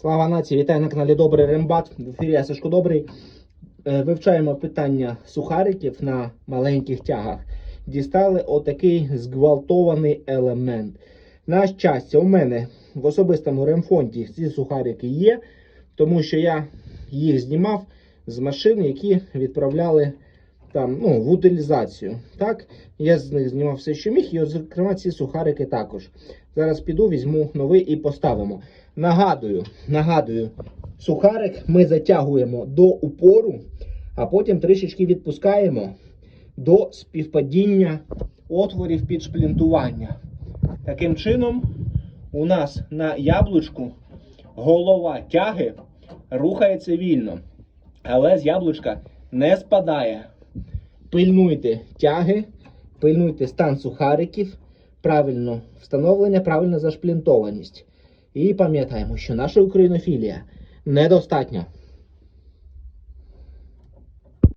Слава нації, вітаю на каналі Добрий Рембат. В ефірі я Сашко Добрий. Е, Вивчаємо питання сухариків на маленьких тягах. Дістали отакий зґвалтований елемент. На щастя, у мене в особистому ремфонді ці сухарики є, тому що я їх знімав з машин, які відправляли там, ну, в утилізацію. Так, я з них знімав все, що міг, і, зокрема, ці сухарики також. Зараз піду, візьму новий і поставимо. Нагадую, нагадую, сухарик ми затягуємо до упору, а потім трішечки відпускаємо до співпадіння отворів під шплінтування. Таким чином, у нас на яблучку голова тяги рухається вільно, але з яблучка не спадає. Пильнуйте тяги, пильнуйте стан сухариків, правильно встановлення, правильна зашплінтованість. І пам'ятаємо, що наша українофілія недостатня.